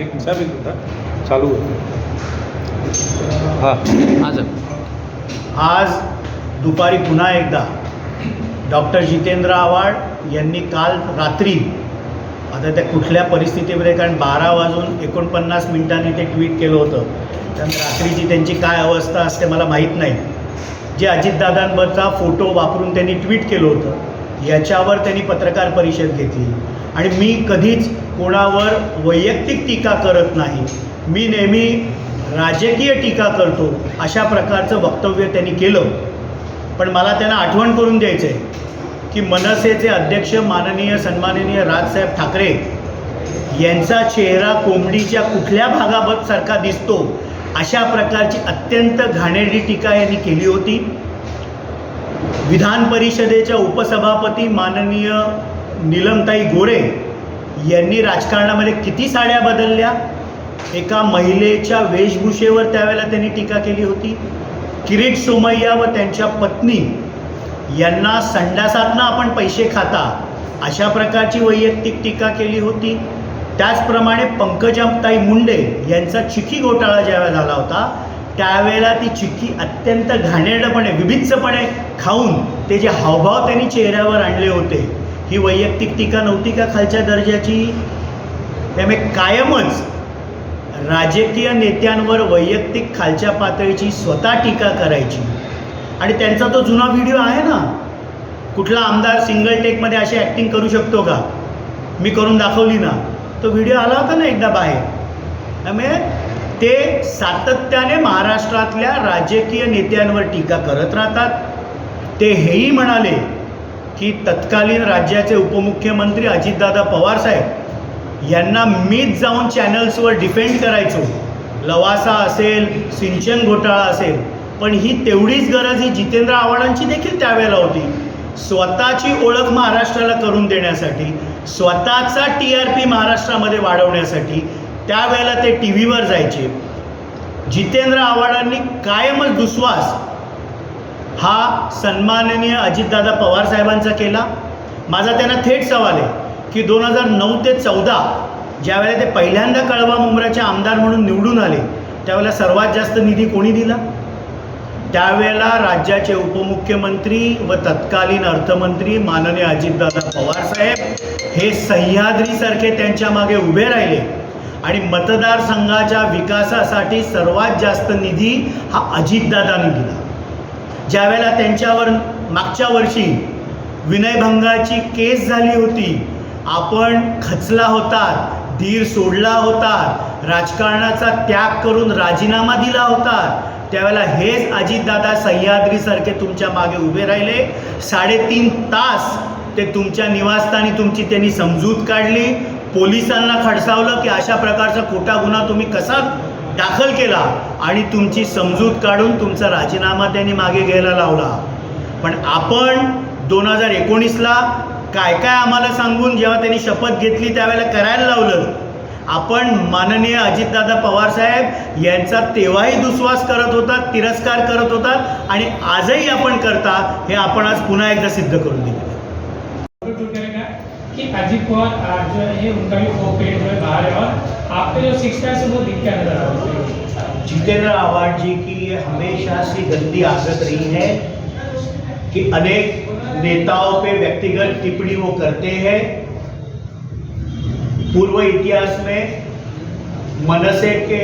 एक मिनिट एक मिनिट. चालू आहे हां. हां सर. आज दुपारी पुन्हा एकदा डॉक्टर जितेंद्र आव्हाड यांनी काल रात्री आता त्या कुठल्या परिस्थितीमध्ये कारण बारा वाजून एकोणपन्नास मिनिटांनी ते ट्विट केलं होतं. त्यामुळे रात्रीची त्यांची काय अवस्था असते मला माहीत नाही. जे अजितदादांवरचा फोटो वापरून त्यांनी ट्विट केलं होतं याच्यावर त्यांनी पत्रकार परिषद घेतली. आणि मी कधीच कोणावर वैयक्तिक टीका करत नाही. मी नेहमी राजकीय टीका करतो अशा प्रकारचं वक्तव्य त्यांनी केलं. पण मला त्यांना आठवण करून द्यायचं आहे की मनसेचे अध्यक्ष माननीय सन्माननीय राजसाहेब ठाकरे यांचा चेहरा कोंबडीच्या कुठल्या भागाबत सारखा दिसतो अशा प्रकारची अत्यंत घाणेरडी टीका यांनी केली होती. विधान परिषदेच्या उपसभापती माननीय नीलमताई गोरे यांनी राजकारणामध्ये किती साड्या बदलल्या? एका महिलेच्या वेशभूषेवर त्यावेळेला त्यांनी टीका केली होती. किरीट सोमय्या व त्यांच्या पत्नी यांना संडासातनं आपण पैसे खाता अशा प्रकारची वैयक्तिक टीका केली होती. त्याचप्रमाणे पंकजाताई मुंडे यांचा चिकी घोटाळा ज्यावेळेला झाला होता त्यावेळेला ती चिक्की अत्यंत घाणेरडपणे विभित्सपणे खाऊन ते जे हावभाव त्यांनी चेहऱ्यावर आणले होते ही वैयक्तिक टीका नव्हती का खालच्या दर्जाची? त्यामुळे कायमच राजकीय नेत्यांवर वैयक्तिक खालच्या पातळीची स्वतः टीका करायची. आणि त्यांचा तो जुना व्हिडिओ आहे ना? कुठला आमदार सिंगल टेकमध्ये अशी ॲक्टिंग करू शकतो का? मी करून दाखवली ना. तो व्हिडिओ आला होता ना एकदा बाहेर. त्यामुळे ते सातत्याने महाराष्ट्रातल्या राजकीय नेत्यांवर टीका करत राहतात. ते हेही म्हणाले की तत्कालीन राज्याचे उपमुख्यमंत्री अजितदादा पवार साहेब यांना मीच जाऊन चॅनल्सवर डिफेंड करायचो. लवासा असेल सिंचन घोटाळा असेल पण ही तेवढीच गरज ही जितेंद्र आव्हाडांची देखील त्यावेळेला होती. स्वतःची ओळख महाराष्ट्राला करून देण्यासाठी स्वतःचा टी आर पी महाराष्ट्रामध्ये वाढवण्यासाठी त्यावेळेला ते टी व्हीवर जायचे. जितेंद्र आव्हाडांनी कायमच दुस्वास हा सन्माननीय अजितदादा पवार साहेबांचा केला. माझा त्यांना थेट सवाल आहे की दोन हजार नऊ ते चौदा ज्यावेळेला ते पहिल्यांदा कळवा मुंब्राचे आमदार म्हणून निवडून आले त्यावेळेला सर्वात जास्त निधी कोणी दिला? त्यावेळेला राज्याचे उपमुख्यमंत्री व तत्कालीन अर्थमंत्री माननीय अजितदादा पवारसाहेब हे सह्याद्रीसारखे त्यांच्या मागे उभे राहिले आणि मतदारसंघाच्या विकासासाठी सर्वात जास्त निधी हा अजितदादांनी दिला. ज्यावेळेला त्यांच्यावर मागच्या वर्षी विनयभंगाची केस झाली होती आपण खचला होता धीर सोडला होता राजकारणाचा त्याग करून राजीनामा दिला होता त्यावेळेला हेच अजितदादा सह्याद्रीसारखे तुमच्या मागे उभे राहिले. साडेतीन तास ते तुमच्या निवासस्थानी तुमची त्यांनी समजूत काढली. पोलिसांना खडसावलं की अशा प्रकारचा खोटा गुन्हा तुम्ही कसा दाखल केला? आणि तुमची समजूत काढून तुमचा राजीनामा त्यांनी मागे घ्यायला लावला. पण आपण दोन हजार एकोणीसला काय काय आम्हाला सांगून जेव्हा त्यांनी शपथ घेतली त्यावेळेला करायला लावलं. आपण माननीय अजितदादा पवारसाहेब यांचा तेव्हाही दुस्वास करत होता तिरस्कार करत होता आणि आजही आपण करता हे आपण आज पुन्हा एकदा सिद्ध करून दिले. कि अजीत पवार जो है उनका भी फोक पेज जो है बाहर है और आपके जो सिक्स है वो दिख के अंदर आ जितेंद्र आव्हाड जी की ये हमेशा से गंदी आदत रही है कि अनेक नेताओं पे व्यक्तिगत टिप्पणी वो करते हैं। पूर्व इतिहास में मनसे के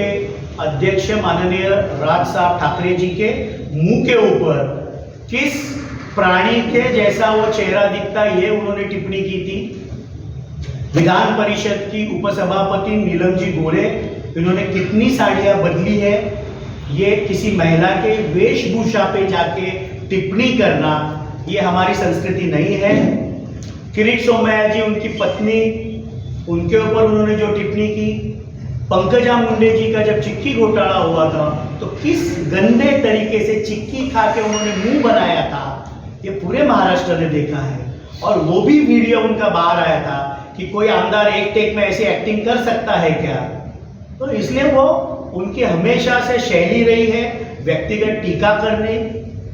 अध्यक्ष माननीय राज साहब ठाकरे जी के मुँह के ऊपर किस प्राणी के जैसा वो चेहरा दिखता, ये उन्होंने टिप्पणी की थी। विधान परिषद की उपसभापति नीलम जी गोरे इन्होंने कितनी साड़ियाँ बदली है, ये किसी महिला के वेशभूषा पे जाके टिप्पणी करना, ये हमारी संस्कृति नहीं है। किरीट सोमया जी, उनकी पत्नी, उनके ऊपर उन्होंने जो टिप्पणी की, पंकजा मुंडे जी का जब चिक्की घोटाला हुआ था तो किस गंदे तरीके से चिक्की खा के उन्होंने मुँह बनाया था, ये पूरे महाराष्ट्र ने देखा है। और वो भी वीडियो उनका बाहर आया था कि कोई आमदार एक टेक में ऐसी एक्टिंग कर सकता है क्या? तो इसलिए वो उनकी हमेशा से शैली रही है व्यक्तिगत टीका करने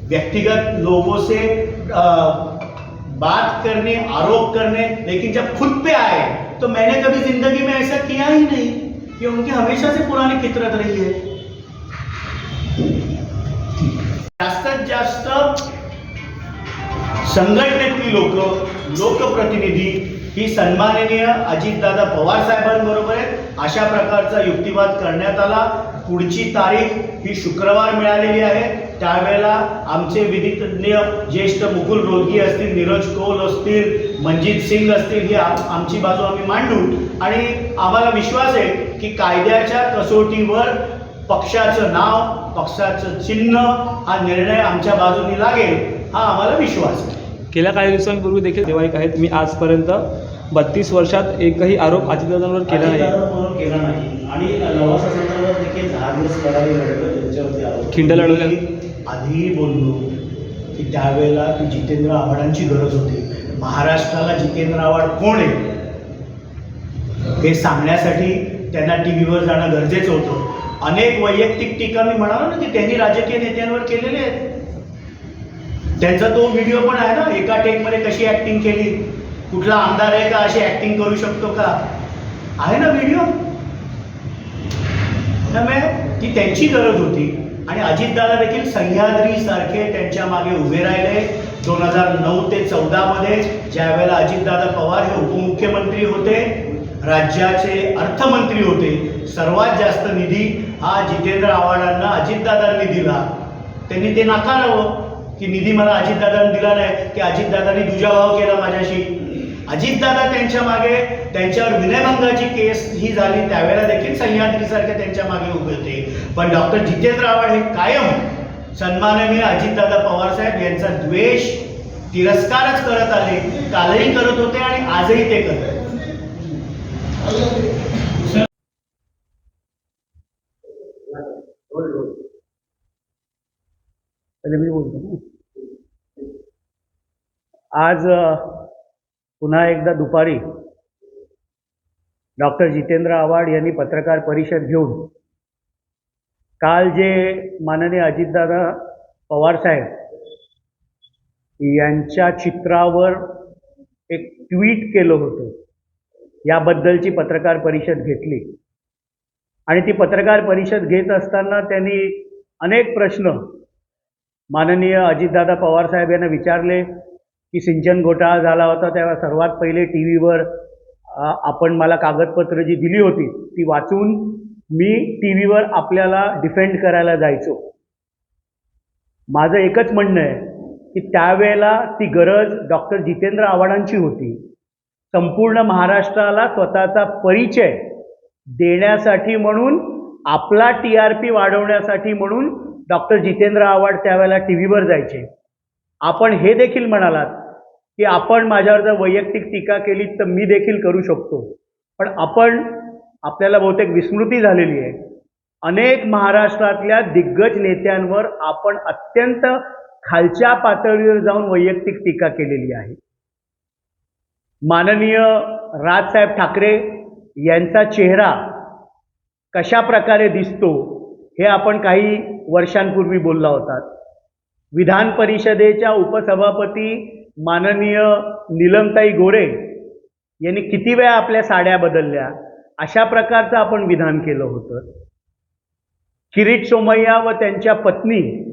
व्यक्तिगत लोगों से आ, बात करने आरोप करने लेकिन जब खुद पे आए तो मैंने कभी ज़िंदगी में ऐसा किया ही नहीं ये उनकी हमेशा से पुरानी फितरत रही है। जास्तीत जास्त संघटनेतली लोक लोकप्रतिनिधी ही सन्माननीय अजितदादा पवार साहेबांबरोबर आहेत अशा प्रकारचा युक्तिवाद करण्यात आला. पुढची तारीख ही शुक्रवार मिळालेली आहे. त्यावेळेला आमचे विधितज्ञ ज्येष्ठ मुकुल रोगी असतील नीरज कौल असतील मनजित सिंग असतील ही आमची बाजू आम्ही मांडू. आणि आम्हाला विश्वास आहे की कायद्याच्या कसोटीवर पक्षाचं नाव पक्षाचं चिन्ह हा निर्णय आमच्या बाजूनी लागेल हा आम्हाला विश्वास आहे. गेल्या काही दिवसांपूर्वी देखील देवाईक आहेत. मी आजपर्यंत बत्तीस वर्षात एकही आरोप अजितदादांवर केला नाही. अजितदादांवर केला नाही. आणि लवासा संदर्भात देखील दहा दिवस लढाई लढवलं त्यांच्यावरती आरोप. खिंड लढवल्या. आधीही बोललो की त्यावेळेला की जितेंद्र आव्हाडांची गरज होती. महाराष्ट्राला जितेंद्र आव्हाड कोण आहे? हे सांगण्यासाठी त्यांना टी व्हीवर जाणं गरजेचं होतं. अनेक वैयक्तिक टीका मी म्हणालो ना की त्यांनी राजकीय नेत्यांवर केलेले आहेत. त्यांचा तो व्हिडिओ पण आहे ना एका टेकमध्ये कशी ॲक्टिंग केली? कुठला आमदार आहे का? अशी ऍक्टिंग करू शकतो का? आहे ना व्हिडिओ त्यामुळे ती त्यांची गरज होती. आणि अजितदादा देखील सह्याद्रीसारखे त्यांच्या मागे उभे राहिले. दोन हजार नऊ ते चौदामध्ये ज्या वेळेला अजितदादा पवार हे उपमुख्यमंत्री होते राज्याचे अर्थमंत्री होते सर्वात जास्त निधी हा जितेंद्र आव्हाडांना अजितदादांनी दिला. त्यांनी ते नाकारावं हो, की निधी मला अजितदादांनी दिला नाही की अजितदादांनी दुजाभाव केला माझ्याशी. अजितदादा त्यांच्या मागे त्यांच्यावर विनयभंगाची केस ही झाली त्यावेळेला देखील सह्याद्रीसारखे त्यांच्या मागे उभे होते. पण डॉक्टर जितेंद्र आव्हाड हे कायम सन्माननीय अजितदादा पवार साहेब यांचा द्वेष तिरस्कारच करत आले कालही करत होते आणि आजही ते करत आहेत. आज पुन्हा एकदा दुपारी डॉक्टर जितेंद्र आव्हाड यांनी पत्रकार परिषद घेऊन काल जे माननीय अजितदादा पवारसाहेब यांच्या चित्रावर एक ट्विट केलं होतं याबद्दलची पत्रकार परिषद घेतली. आणि ती पत्रकार परिषद घेत असताना त्यांनी अनेक प्रश्न माननीय अजितदादा पवारसाहेब यांना विचारले. की सिंचन घोटाळा झाला होता तेव्हा सर्वात पहिले टी व्हीवर आपण मला कागदपत्र जी दिली होती ती वाचून मी टी व्हीवर आपल्याला डिफेंड करायला जायचो. माझं एकच म्हणणं आहे की त्यावेळेला ती गरज डॉक्टर जितेंद्र आव्हाडांची होती. संपूर्ण महाराष्ट्राला स्वतःचा परिचय देण्यासाठी म्हणून आपला टी आर पी वाढवण्यासाठी म्हणून डॉक्टर जितेंद्र आव्हाड त्यावेळेला टी व्हीवर जायचे. आपण हे देखील म्हणालात की आपण माझ्यावर जर वैयक्तिक टीका केली तर मी देखील करू शकतो. पण आपण आपल्याला बहुतेक विस्मृती झालेली आहे. अनेक महाराष्ट्रातल्या दिग्गज नेत्यांवर आपण अत्यंत खालच्या पातळीवर जाऊन वैयक्तिक टीका केलेली आहे. माननीय राजसाहेब ठाकरे यांचा चेहरा कशा प्रकारे दिसतो हे आपण काही वर्षांपूर्वी बोलला होता. विधान परिषदेच्या उपसभापती माननीय निलमताई गोरे यांनी किती वेळा आपल्या साड्या बदलल्या? अशा प्रकारचं आपण विधान केलं होतं. किरीट सोमय्या व त्यांच्या पत्नी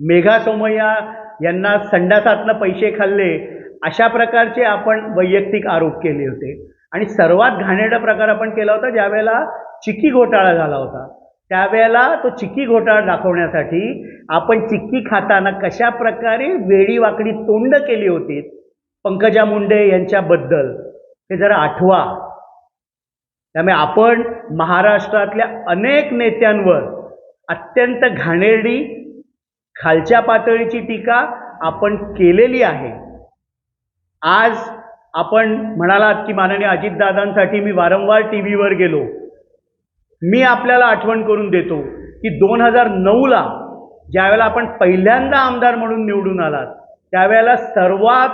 मेघा सोमय्या यांना संडासातनं पैसे खाल्ले अशा प्रकारचे आपण वैयक्तिक आरोप केले होते. आणि सर्वात घाणेरडा प्रकार आपण केला होता ज्यावेळेला चिकी घोटाळा झाला होता. त्यावेळेला तो चिक्की घोटाळा दाखवण्यासाठी आपण चिक्की खाताना कशा प्रकारे वेडी वाकडी तोंड केली होती पंकजा मुंडे यांच्याबद्दल हे जरा आठवा. त्यामुळे आपण महाराष्ट्रातल्या अनेक नेत्यांवर अत्यंत घाणेरडी खालच्या पातळीची टीका आपण केलेली आहे. आज आपण म्हणालात की माननीय अजितदादांसाठी मी वारंवार टी व्हीवर गेलो. मी आपल्याला आठवण करून देतो की दोन हजार नऊला ज्यावेळेला आपण पहिल्यांदा आमदार म्हणून निवडून आलात त्यावेळेला सर्वात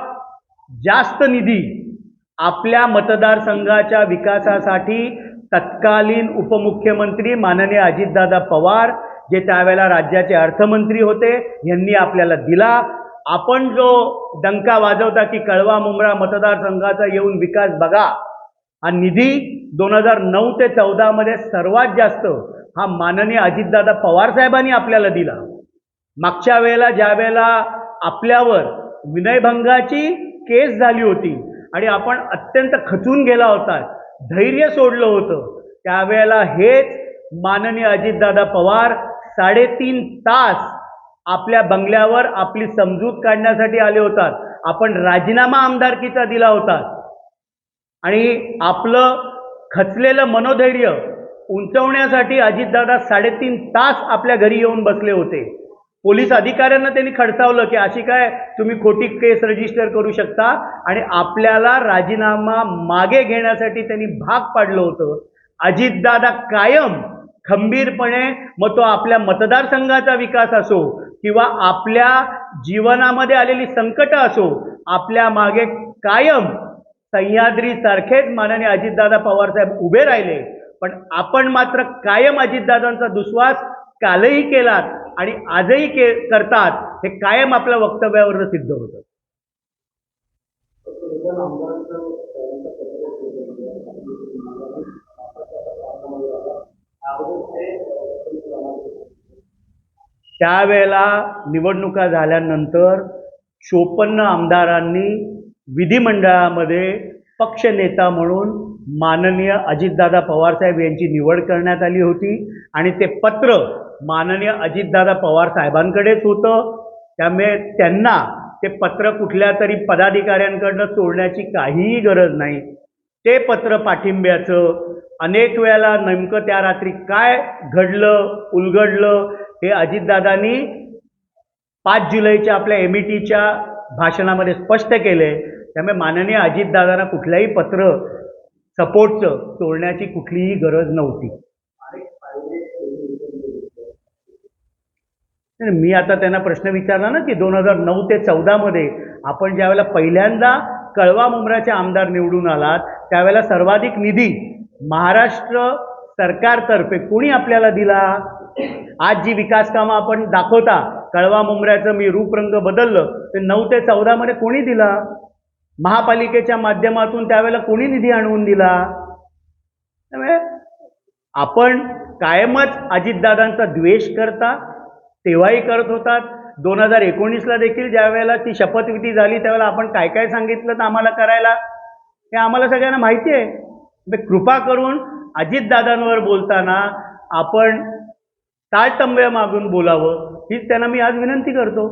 जास्त निधी आपल्या मतदारसंघाच्या विकासासाठी तत्कालीन उपमुख्यमंत्री माननीय अजितदादा पवार जे त्यावेळेला राज्याचे अर्थमंत्री होते यांनी आपल्याला दिला. आपण जो डंका वाजवता की कळवा मुंबरा मतदारसंघाचा येऊन विकास बघा. हा निधी दोन हजार नऊ ते चौदामध्ये सर्वात जास्त हा माननीय अजितदादा पवार साहेबांनी आपल्याला दिला. मागच्या वेळेला ज्या वेळेला आपल्यावर विनयभंगाची केस झाली होती आणि आपण अत्यंत खचून गेला होता धैर्य सोडलं होतं त्यावेळेला हेच माननीय अजितदादा पवार साडेतीन तास आपल्या बंगल्यावर आपली समजूत काढण्यासाठी आले होतात. आपण राजीनामा आमदारकीचा दिला होता. आणि आपलं खचलेलं मनोधैर्य उंचवण्यासाठी अजितदादा साडेतीन तास आपल्या घरी येऊन बसले होते. पोलीस अधिकाऱ्यांना त्यांनी खडसावलं की अशी काय तुम्ही खोटी केस रजिस्टर करू शकता आणि आपल्याला राजीनामा मागे घेण्यासाठी त्यांनी भाग पाडलं होतं. अजितदादा कायम खंबीरपणे मग तो आपल्या मतदारसंघाचा विकास असो किंवा आपल्या जीवनामध्ये आलेली संकटं असो आपल्या मागे कायम सह्याद्रीसारखेच माननीय अजितदादा पवारसाहेब उभे राहिले. पण आपण मात्र कायम अजितदादांचा दुस्वास कालही केलात आणि आजही के करतात हे कायम आपल्या वक्तव्यावरनं सिद्ध होतं. त्यावेळेला निवडणुका झाल्यानंतर चोपन्न आमदारांनी विधिमंडळामध्ये पक्षनेता म्हणून माननीय अजितदादा पवारसाहेब यांची निवड करण्यात आली होती आणि ते पत्र माननीय अजितदादा पवार साहेबांकडेच होतं. त्यामुळे त्यांना ते पत्र कुठल्या तरी पदाधिकाऱ्यांकडनं सोडण्याची काहीही गरज नाही. ते पत्र पाठिंब्याचं अनेक वेळेला नेमकं त्या रात्री काय घडलं उलगडलं हे अजितदादांनी पाच जुलैच्या आपल्या एम ई टीच्या भाषणामध्ये स्पष्ट केले त्यामुळे माननीय अजितदादांना कुठल्याही पत्र सपोर्टचं तोडण्याची कुठलीही गरज नव्हती. मी आता त्यांना प्रश्न विचारला ना की दोन हजार नऊ ते चौदामध्ये आपण ज्यावेळेला पहिल्यांदा कळवा मुंबऱ्याचे आमदार निवडून आलात त्यावेळेला सर्वाधिक निधी महाराष्ट्र सरकारतर्फे कोणी आपल्याला दिला? आज जी विकास कामं आपण दाखवता कळवा मुंबऱ्याचं मी रूपरंग बदललं ते नऊ ते चौदामध्ये कोणी दिला? महापालिकेच्या माध्यमातून त्यावेळेला कोणी निधी आणवून दिला? त्यामुळे आपण कायमच अजितदादांचा द्वेष करता तेव्हाही करत होतात. दोन हजार एकोणीसला देखील ज्यावेळेला ती शपथविधी झाली त्यावेळेला आपण काय काय सांगितलं तर आम्हाला करायला? हे आम्हाला सगळ्यांना माहिती आहे. म्हणजे कृपा करून अजितदादांवर बोलताना आपण ताळतंब्या मागून बोलावं हीच त्यांना मी आज विनंती करतो.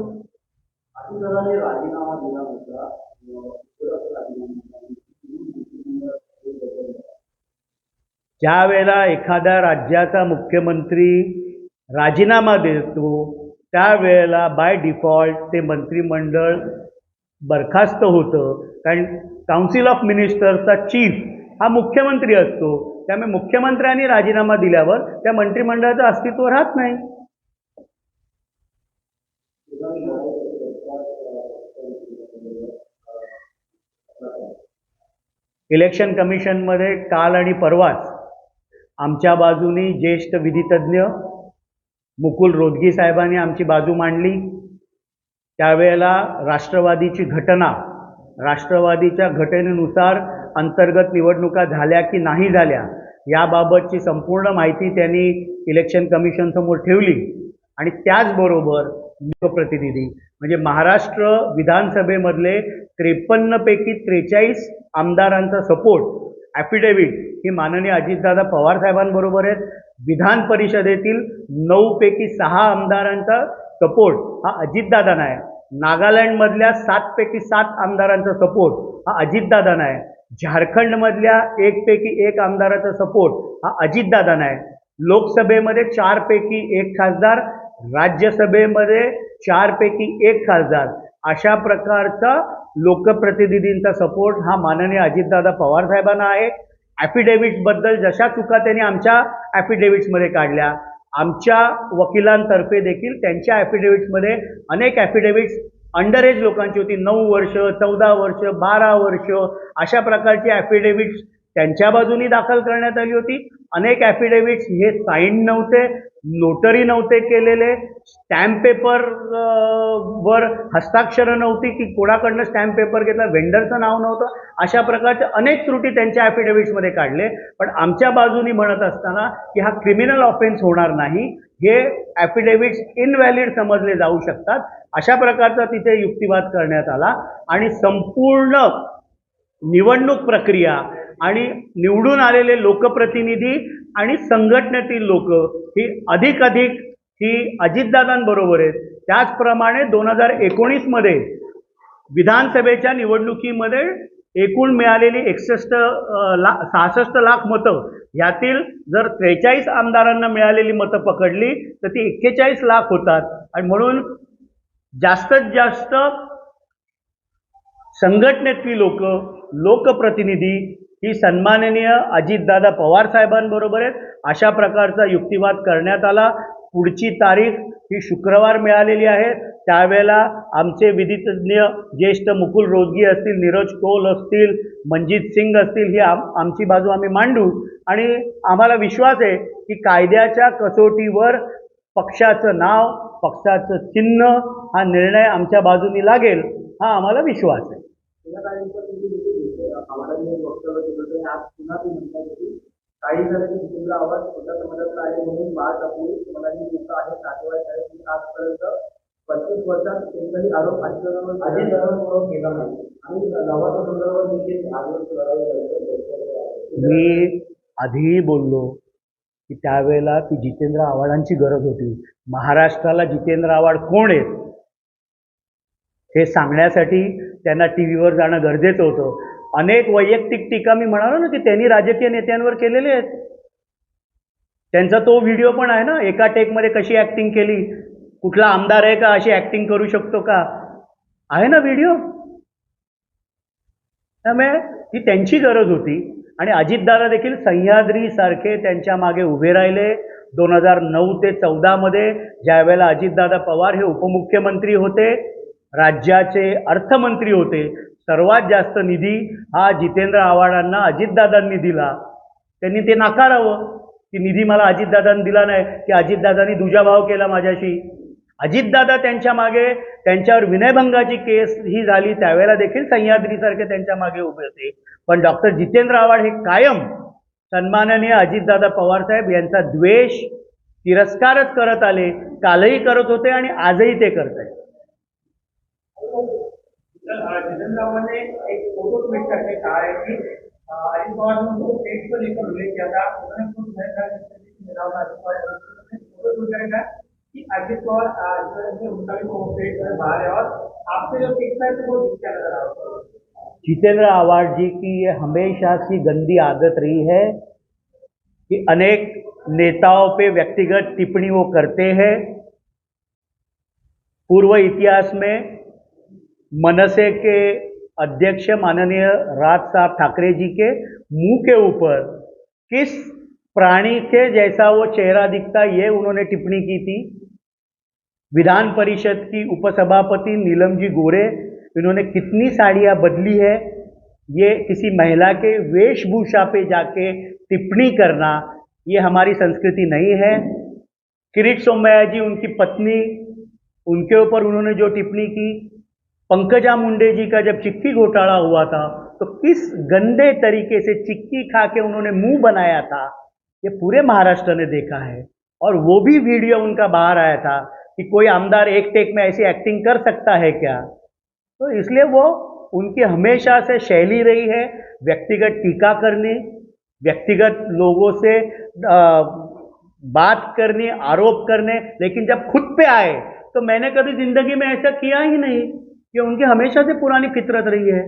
ज्या वेळेला एखाद्या राज्याचा मुख्यमंत्री राजीनामा देतो त्यावेळेला बाय डिफॉल्ट ते मंत्रिमंडळ बरखास्त होतं. कारण काउन्सिल ऑफ मिनिस्टरचा चीफ हा मुख्यमंत्री असतो. त्यामुळे मुख्यमंत्र्यांनी राजीनामा दिल्यावर त्या मंत्रिमंडळाचं अस्तित्व राहत नाही. इलेक्शन कमिशनमध्ये काल आणि परवाच आमच्या बाजूनी ज्येष्ठ विधितज्ञ मुकुल रोदगी साहेबांनी आमची बाजू मांडली. त्यावेळेला राष्ट्रवादीची घटना राष्ट्रवादीच्या घटनेनुसार अंतर्गत निवडणुका झाल्या की नाही झाल्या याबाबतची संपूर्ण माहिती त्यांनी इलेक्शन कमिशनसमोर ठेवली. आणि त्याचबरोबर लोकप्रतिनिधी म्हणजे महाराष्ट्र विधानसभेमधले त्रेपन्नपैकी त्रेचाळीस आमदारांचा सपोर्ट ॲफिडेव्हिट ही माननीय अजितदादा पवार साहेबांबरोबर आहेत. विधान परिषदेतील नऊपैकी सहा आमदारांचा सपोर्ट हा अजितदादांना आहे. नागालँडमधल्या सातपैकी सात आमदारांचा सपोर्ट हा अजितदादांना आहे. झारखंडमधल्या एकपैकी एक आमदाराचा सपोर्ट हा अजितदादांना आहे. लोकसभेमध्ये चारपैकी एक खासदार. राज्यसभेमध्ये चारपैकी एक खासदार. अशा प्रकारचा लोकप्रतिनिधींचा सपोर्ट हा माननीय अजितदादा पवार साहेबांना आहे. ॲफिडेव्हिट्सबद्दल जशा चुका त्यांनी आमच्या ॲफिडेव्हिट्समध्ये काढल्या आमच्या वकिलांतर्फे देखील त्यांच्या ॲफिडेव्हिट्समध्ये अनेक ॲफिडेव्हिट्स अंडर एज लोकांची होती. नऊ वर्ष चौदा वर्ष बारा वर्ष अशा प्रकारची ॲफिडेव्हिट्स त्यांच्या बाजूनी दाखल करण्यात आली होती. अनेक ॲफिडेव्हिट्स हे साईन नव्हते. नोटरी नव्हते केलेले स्टॅम्प पेपर वर हस्ताक्षरं नव्हती की कोणाकडनं स्टॅम्प पेपर घेतला वेंडरचं नाव नव्हतं. अशा प्रकारच्या अनेक त्रुटी त्यांच्या ॲफिडेव्हिट्समध्ये काढले. पण आमच्या बाजूनी म्हणत असताना की हा क्रिमिनल ऑफेन्स होणार नाही. हे ॲफिडेव्हिट्स इनव्हॅलिड समजले जाऊ शकतात. अशा प्रकारचा तिथे युक्तिवाद करण्यात आला. आणि संपूर्ण निवडणूक प्रक्रिया आणि निवडून आलेले लोकप्रतिनिधी आणि संघटनेतील लोक ही अधिक अधिक ही अजितदादांबरोबर आहेत. त्याचप्रमाणे दोन हजार एकोणीसमध्ये विधानसभेच्या निवडणुकीमध्ये एकूण मिळालेली एकसष्ट ला सहासष्ट लाख मतं यातील जर त्रेचाळीस आमदारांना मिळालेली मतं पकडली तर ती एक्केचाळीस लाख होतात. आणि म्हणून जास्तीत जास्त संघटनेतली लोक लोकप्रतिनिधी ही सन्माननीय अजितदादा पवार साहेबांबरोबर आहेत. अशा प्रकारचा युक्तिवाद करण्यात आला. पुढची तारीख ही शुक्रवार मिळालेली आहे. त्यावेळेला आमचे विधितज्ञ ज्येष्ठ मुकुल रोजगी असतील नीरज टोल असतील मनजित सिंग असतील ही आम आमची बाजू आम्ही मांडू. आणि आम्हाला विश्वास आहे की कायद्याच्या कसोटीवर पक्षाचं नाव पक्षाचं चिन्ह हा निर्णय आमच्या बाजूनी लागेल हा आम्हाला विश्वास आहे. पुन्हा ते म्हणतात की काही जणांनी आवाज स्वतः समाजातला आहे म्हणून बाळ मनाची नातेवाईक आहेत की आजपर्यंत पस्तीस वर्षात एकही आरोप केला नाही. आणि संदर्भात देखील आरोप मी आधीही बोललो की त्यावेळेला ती जितेंद्र आव्हाडांची गरज होती. महाराष्ट्राला जितेंद्र आव्हाड कोण आहेत? हे सांगण्यासाठी त्यांना टी व्हीवर जाणं गरजेचं होतं. अनेक वैयक्तिक टीका मी म्हणालो ना की त्यांनी राजकीय नेत्यांवर केलेले आहेत. त्यांचा तो व्हिडिओ पण आहे ना एका टेकमध्ये कशी ॲक्टिंग केली कुठला आमदार आहे का अशी ॲक्टिंग करू शकतो का? आहे ना व्हिडिओ? त्यामुळे ही त्यांची गरज होती. आणि अजितदादा देखील सह्याद्रीसारखे त्यांच्या मागे उभे राहिले. दोन हजार नऊ ते चौदामध्ये ज्यावेळेला अजितदादा पवार हे उपमुख्यमंत्री होते राज्याचे अर्थमंत्री होते सर्वात जास्त निधी हा जितेंद्र आव्हाडांना अजितदादांनी दिला. त्यांनी ते नाकारावं. की निधी मला अजितदादांनी दिला नाही. की अजितदादांनी दुजाभाव केला माझ्याशी. अजितदादा त्यांच्या मागे त्यांच्यावर विनयभंगाची केस ही झाली त्यावेळेला देखील सह्याद्रीसारखे त्यांच्या मागे उभे होते. पण डॉक्टर जितेंद्र आव्हाड हे कायम सन्माननीय अजितदादा पवारसाहेब यांचा द्वेष तिरस्कारच करत आले. कालही करत होते आणि आजही ते करत आहेत जितेंद्र ने एक फ़ोटो ट्वीट करके कहा है कि पेट को लेकर उल्लेख किया था। उन्होंने खुद का अजित पवार जो है उनका भी पेट बाहर है और आपसे जो सिक्स है वो दिखता नज़र आ जितेंद्र आव्हाड जी की ये हमेशा सी गंदी आदत रही है कि अनेक नेताओं पे व्यक्तिगत टिप्पणी वो करते हैं। पूर्व इतिहास में मनसे के अध्यक्ष माननीय राज साहब ठाकरे जी के मुँह के ऊपर किस प्राणी के जैसा वो चेहरा दिखता ये उन्होंने टिप्पणी की थी। विधान परिषद की उपसभापति नीलम जी गोरे, इन्होंने कितनी साड़ियाँ बदली है, ये किसी महिला के वेशभूषा पे जाके टिप्पणी करना, ये हमारी संस्कृति नहीं है। किरीट सोमैया जी, उनकी पत्नी, उनके ऊपर उन्होंने जो टिप्पणी की पंकजा मुंडे जी का जब चिक्की घोटाला हुआ था तो किस गंदे तरीके से चिक्की खा के उन्होंने मुँह बनाया था ये पूरे महाराष्ट्र ने देखा है। और वो भी वीडियो उनका बाहर आया था कि कोई आमदार एक टेक में ऐसी एक्टिंग कर सकता है क्या? तो इसलिए वो उनकी हमेशा से शैली रही है व्यक्तिगत टीका करनी व्यक्तिगत लोगों से अ, बात करनी आरोप करने लेकिन जब खुद पे आए तो मैंने कभी ज़िंदगी में ऐसा किया ही नहीं। ये उनकी हमेशा से पुरानी फितरत रही है।